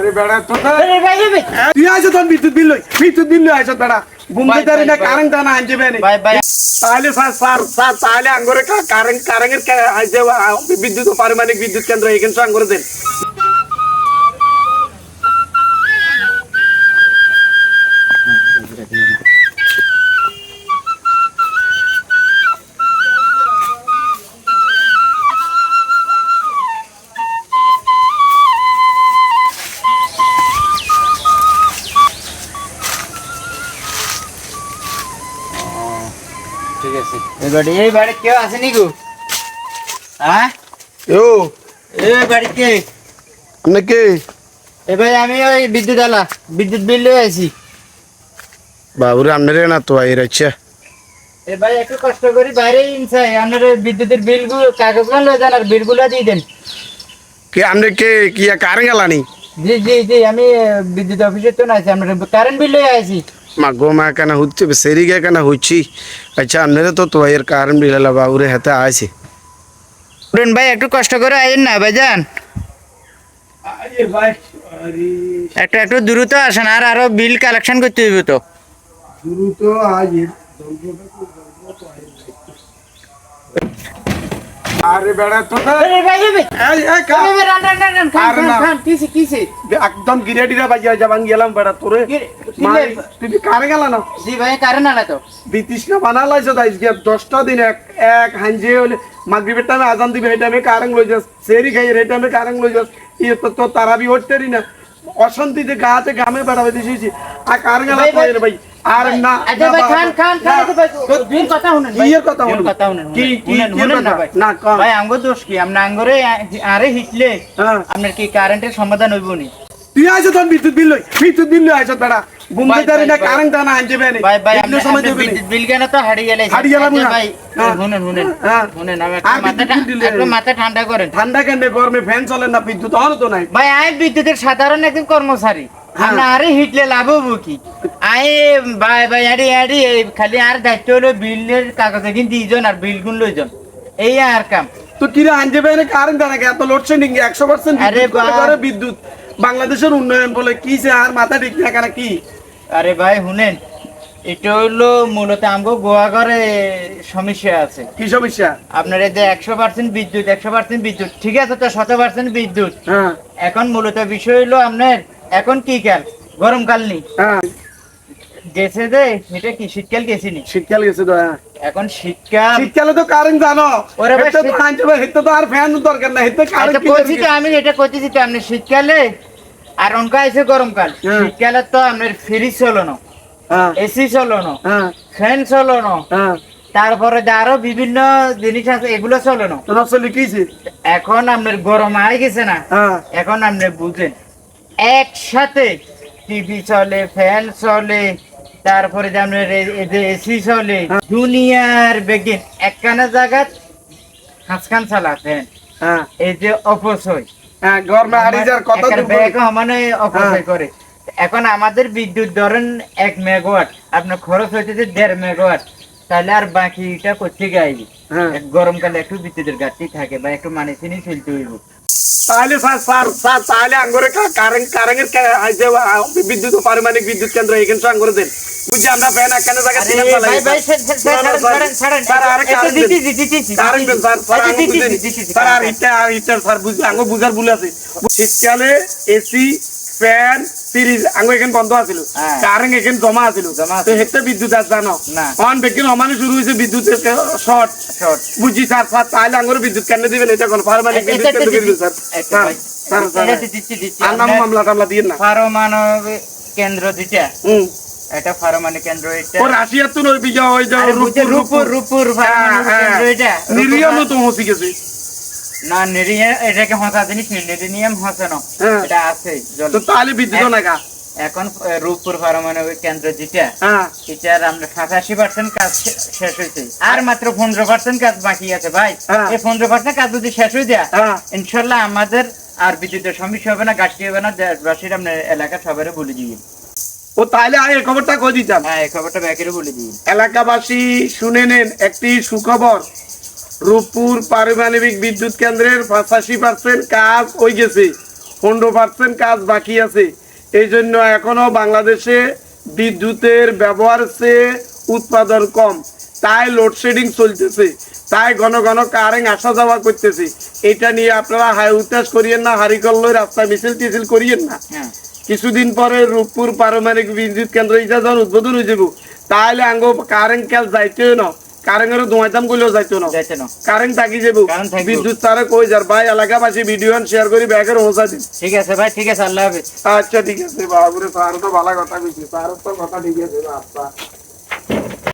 আরে বেড়া তো আরে ভাই ভাই তুই আইছো তোর বিদ্যুৎ বিল লই বিদ্যুৎ বিল লই আইছো বেড়া। বুমতে ভাই, তারি না ভাই, ভাই। কারেন্ট টানা বেনে ভাই ভাই তাহলে স্যার স্যার স্যার তাহলে আঙ্গরে কারেন্ট কারেন্টের আইছে বিদ্যুৎ পারমাণবিক বিদ্যুৎ কেন্দ্র এখানে তো আঙ্গরে দেন। ঠিক আছে এই বাড়ি এই বাড়ি কেউ আসেনি গো হ্যাঁ ও এই বাড়িতে নাকি এ ভাই আমি ওই বিদ্যুৎ আলা বিদ্যুৎ বিল লয়ে আছি বাবুরে আপনারে না তো আই রাখছে এ ভাই একটু কষ্ট করি বাইরে ইনসাই আপনার ওই বিদ্যুতের বিলগুলো কাগজগুলো লয়ে যান আর বিলগুলো দিয়ে দেন কে আপনি কে কি কারেন্ট গেলানি জি জি জি আমি আহ, বিদ্যুৎ অফিসে তো না আছি আপনার কারেন্ট বিল লয়ে আছি মা গো মা কেন হচ্ছে সেরি গে কেন হচ্ছি। আচ্ছা আপনারে তো তো এর কারেন্ট বিল বাবুরে হাতে আছে রুন ভাই একটু কষ্ট করে আইন না ভাই যান ভাই আরে। একটু একটু দ্রুত আসেন আর আরও বিল কালেকশন করতে হইব তো। দ্রুত আজ আরে বেড়া তো না। একদম গিরেডিরা বাজিয়া যাবান গেলাম বেড়া তোরে। গিরে- গিরে- কি কারে গেল না? জি ভাই কারেন্ট আলা তো? বিতিস না বানালাইছো তাই গিয়ে দশটা দিন এক এক হাঞ্জে হলে মাগরিবের টাইমে আজান দিবে এই টাইমে কারেং লই যাস সেরি খাই এই টাইমে কারেং লই যাস ইয়ে তো তো তারা বি হটতেরি না। অশান্তিতে গাতে গামে বেড়াবে দিছি আর কারেং গেলা ভাই? আর না আচ্ছা ভাই খান খান খান না। আচ্ছা ভাই দিন কথা শুনেন কি এর কথা শুনুন? কথা শুনেন। কি কি না ভাই। না ভাই আমগো দোষ কি? আমনা আঙ্গরে আরে হিটলে হ্যাঁ। আপনার কি কারেন্টের সমাধান হইব নি? তুই আইছো তোর বিদ্যুৎ বিল লই। বিদ্যুৎ বিল লই আইছো বেড়া বুমতে ভাই, তারি ভাই, না ভাই। কারেং টানা আনছে ভাই ভাই আপনি সময় আপনি বিল কেন তো হারিয়ে গেলে? হারিয়ে গেলাম না। ভাই। শুনেন শুনেন। শুনেন আমি আর একটু মাথা বিল দিলে- একটু মাথা ঠান্ডা করেন। ঠান্ডা কেন গরমে ফ্যান চলে না বিদ্যুৎ অন তো নাই। ভাই আমি বিদ্যুতের সাধারণ একজন কর্মচারী। হ্যাঁ। আরে হিটলে লাভ হব কি? আই ভাই ভাই আরে আরে খালি আর দায়িত্ব হলো বিলের কাগজ একদিন দিয়েছেন আর বিল গুণ লইছেন এই আর কাম। তো কিরে আনছে বেনে কারেন্ট টানা এত লোডশেডিং একশো পার্সেন্ট আরে বিদ্যুৎ বাংলাদেশের উন্নয়ন বলে কি আর মাথা ঠিক না কেন কি? আরে ভাই শুনেন এটা হলো মূলত আমগো গোয়া ঘরে সমস্যা আছে। কি সমস্যা? আপনার এই যে একশো পার্সেন্ট বিদ্যুৎ একশো পার্সেন্ট বিদ্যুৎ ঠিক আছে তো শত পার্সেন্ট বিদ্যুৎ? হ্যাঁ। এখন মূলত বিষয় হলো আপনার এখন কি কাল গরমকাল নেই। হ্যাঁ। গেছে যে এটা কি শীতকাল গেছি নি? শীতকাল গেছে তো হ্যাঁ। এখন শীতকাল। শীতকালে তো কারেন্ট জানো? ওরে ভাই, তো আর ফ্যান দরকার না হেতে কারেন্ট আমি এটা কইতেছি তো আপনি শীতকালে আর অনকা আছে গরমকাল হ্যাঁ। শীতকালে তো আপনার ফ্রিজ চলো না হ্যাঁ। এসি চলো না হ্যাঁ। ফ্যান চলো না হ্যাঁ। তারপরে যে আরও বিভিন্ন জিনিস আছে এগুলো চলো না এখন আপনার গরম আই গেছে না। হ্যাঁ। এখন আপনি বুঝেন একসাথে টিভি চলে ফ্যান চলে তারপরে যে আপনার এসি চলে দুনিয়ার বেগিন একখানা জায়গা হাঁসখান চালা ফ্যান হ্যাঁ। এই যে অপচয় হ্যাঁ মানে হ্যাঁ। করে। এখন আমাদের বিদ্যুৎ ধরেন এক মেগাওয়াট। আপনার খরচ হইতেছে দেড় মেগাওয়াট। তাহলে আর বাকিটা করতে গাইবি হ্যাঁ গরমকালে একটু বিদ্যুতের ঘাটতি থাকে বা একটু মানে চিনি ফেলতে হইব তাহলে স্যার স্যার স্যার তাহলে আঙ্গরে কারেন্ট কারেন্টের যে বিদ্যুৎ ও পারমাণবিক বিদ্যুৎ কেন্দ্র এখানে আঙ্গরে দেন বুঝছি আমরা ফ্যান একখানে জায়গা আরে স্যার, আর একটু কারেন্ট দিচ্ছি, দেন। দিচ্ছি, দিচ্ছি, কারেন্ট দেন, স্যার, স্যার, আচ্ছা, আঙ্গো দিচ্ছি, বুঝেনি। দিচ্ছি, দিচ্ছি, স্যার, আর কারেন্ট। আর হিটার, স্যার, বুঝ- আঙ্গো বুঝার ভুল আছে। শীতকালে এসি ফ্যান ফ্রিজ আঙ্গো এখানে বন্ধ আছিল। হ্যাঁ। কারেন্ট এখানে জমা আছিল। তো হেতে বিদ্যুৎ আর জানো? অন বেকিন অমানে শুরু হয়েছে বিদ্যুতের শর্ট শর্ট। বুঝছি স্যার স্যার তাহলে আঙ্গরে বিদ্যুৎ কেন দিবেন এটা কোন বিদ্যুৎ মামলা টামলা দিয়ে না। কেন্দ্র হুম এটা পারমাণবিক কেন্দ্র এটা ও রাশিয়ার তো ওই বিজয় ওই যে আরে বুঝছে, রূপপুর রূপপুর পারমাণবিক কেন্দ্র এটা নিরীহ মতো হসি গেছে। না এটাকে জিনিস হ্যাঁ। এটা আছে তো তাহলে বিদ্যুৎ নাগা এখন রূপপুর পারমাণবিক কেন্দ্র যেটা হ্যাঁ। এটার আমরা সাতাশি পার্সেন্ট কাজ শেষ হয়েছে। আর মাত্র পনেরো পার্সেন্ট কাজ বাকি আছে ভাই। হ্যাঁ। এই পনেরো পার্সেন্ট কাজ যদি শেষ হয়ে যায় হ্যাঁ। ইনশাল্লাহ আমাদের আর বিদ্যুতের সমস্যা হবে না ঘাটতি হবে না দেশবাসীর আপনার এলাকা সবারই বলে দিয়ে ও তাহলে এই খবরটা কই দিতাম? হ্যাঁ এই খবরটা ব্যাকেরও বলে দিয়ে এলাকাবাসী শুনে নেন একটি সুখবর। রূপপুর পারমাণবিক বিদ্যুৎ কেন্দ্রের পঁচাশি পার্সেন্ট কাজ হয়ে গেছে। পনেরো পার্সেন্ট কাজ বাকি আছে। এই জন্য এখনও বাংলাদেশে বিদ্যুতের ব্যবহার চেয়ে উৎপাদন কম। তাই লোডশেডিং চলতেছে। তাই ঘন ঘন কারেন্ট আসা যাওয়া করতেছে। এটা নিয়ে আপনারা হাই উত্তাস করিয়েন না হারিকল লই রাস্তা মিছিল টিছিল করিয়েন না। হ্যাঁ। কিছুদিন পরে রূপপুর পারমাণবিক বিদ্যুৎ কেন্দ্র এটা যখন উদ্বোধন হয়ে যাব। তাহলে আঙ্গ কারেন্ট ক্যাল যাইতেও না। কারেন্টের ধোঁয়াইতাম কইলেও যাইতো না। যাইতে না। কারেন্ট থাকি যাব। বিদ্যুৎ তারা কই যার? ভাই এলাকাবাসী ভিডিও শেয়ার করি ব্যাগের হোসা দিন। ঠিক আছে ভাই ঠিক আছে আল্লাহ হাফেজ। আচ্ছা ঠিক আছে বাবুরে স্যার তো ভালো কথা কইছে স্যার তো কথা ঠিক আছে আচ্ছা